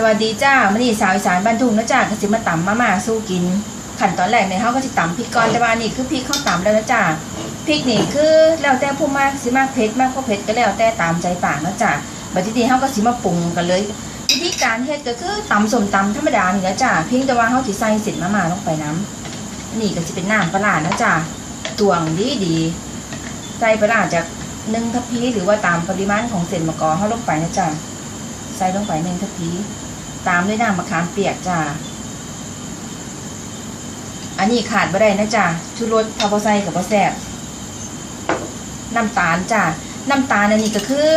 สวัสดีจ้ามันนี่สาวอีสานบ้านทุ่งนะจ้าก็สิมาตำมาม่าสู้กิน ขั้นตอนแรกเนี่ยเขาก็สิตำพริกก่อนแต่ว่านี่คือพริกเขาตำแล้วนะจ้าพริกนี่คือแล้วแต่ผู้มากสิมากเผ็ดมากก็เผ็ดก็แล้วแต่ตามใจปากนะจ้าบัดทีนี้เขาก็สิมาปรุงกันเลย วิธีการเฮ็ดก็คือตำส้มตำธรรมดานี่นะจ้าเพียงแต่ว่าเขาสิใส่เสร็จมาม่าลงไปน้ำนี่ก็สิเป็นน้ำปลาร้านะจ้าตวงดีดีใส่ปลาร้าจากหนึ่งทัพพีหรือว่าตามปริมาณของเศษมะกอเขาลงไปนะจ้าใส่ลงไปหนึ่งทัพพี ตามด้วยน้ำมะขามเปียกจ้า อันนี้ขาดไม่ได้นะจ้าชูรสทาโบไซกับโบแซบน้ำตาลจ้าน้ำตาลอันนี้ก็คือ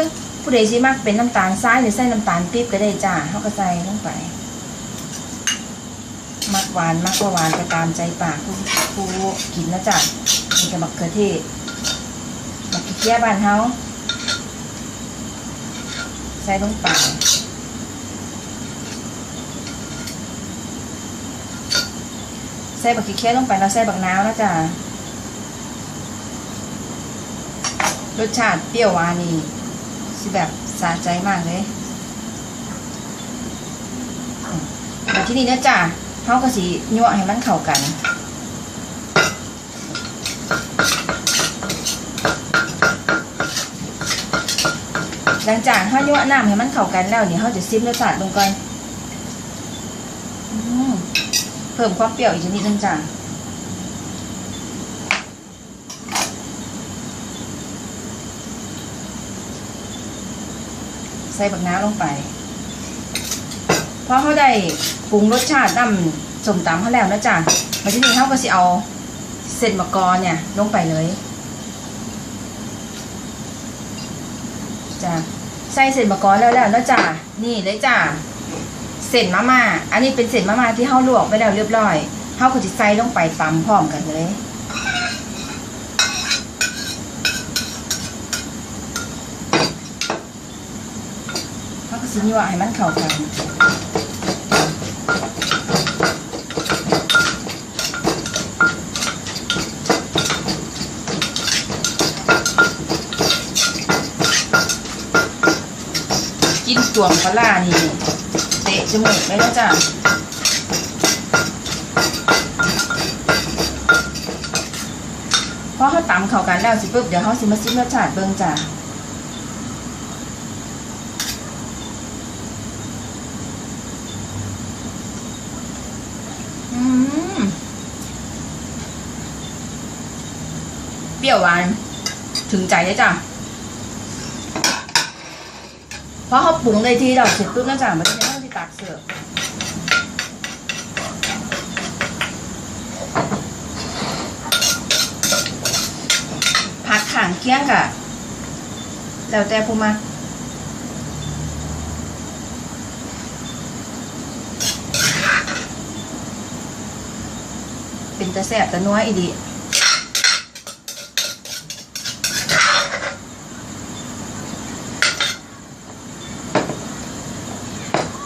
ผู้ใดสิมักเป็นน้ำตาลทรายหรือใส่น้ำตาลปี๊บก็ได้จ้าเขาก็ใส่ลงไป มักหวานมักว่าหวานไปตามใจปากผู้ผู้กินนะจ้านี่ก็มักเขือเทศมักขี้เกียจบ้านเฮาใส่ลงไป ใส่บักขี้เคี้ยลงไปแล้วใส่บักน้าวนะจ๊ะรสชาติเปรี้ยวหวานนี่สิแบบสะใจมากเลยแต่ที่นี่นะจ๊ะเขาก็สิยั่วให้มันเข้ากันหลังจากเขายั่วน้ำให้มันเข้ากันแล้วนี่เขาจะซิมรสชาติลงก่อนอ พิ่มความเปรี้ยวอีกชนิดนึงจ้ะใส่บักน้ำลงไปพอเขาได้ปรุงรสชาติน้ำสมตำเขาแล้วนะจ๊ะมาที่นี่เขาก็สิเอาเส้นมะกอเนี่ยลงไปเลยจ้ะใส่เส้นมะกอแล้วแล้วนะจ๊ะนี่เลยจ้ะ เส้นมาม่า อันนี้เป็นเส้นมาม่าที่เขาลวกไว้แล้วเรียบร้อยเขาก็จะใส่ลงไปตำพร้อมกันเลยเขาก็สิยั่วให้มันเข้ากันกินตวงปลาร้านี่ ตะจมูกเลยนะจ้ะพอเขาตำเข้ากันแล้วสิปุ๊บเดี๋ยวเขาสิมาซิมรสชาติเบิ่งจ้ะอืมเปรี้ยวหวานถึงใจเลยจ้ะเพราะเขาปรุงได้ที่เราเสร็จปุ๊บนะจ๊ะมันจะ ตักเสิร์ฟผักข่างเคี่ยงกะแล้วแต่ผู้มักเป็นตะแสบตะนัวอีดี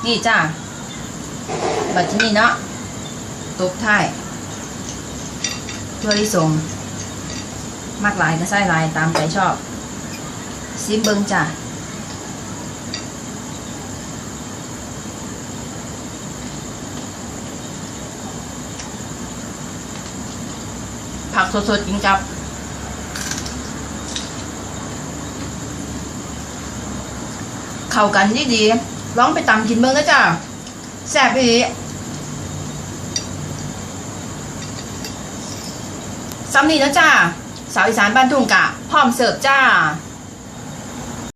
นี่จ้าบัดที่นี่เนาะตบท้ายเพื่อที่ส่งมากหลายก็ใส่หลายตามใจชอบซิมเบิงจ้าผักสดๆกินกับเข้ากันดีดีๆ ลองไปตำกินเบิ่งนะจ้าแซ่บอีซ้ำนี่นะจ้าสาวอีสานบ้านทุ่งกะ พร้อมเสิร์ฟจ้า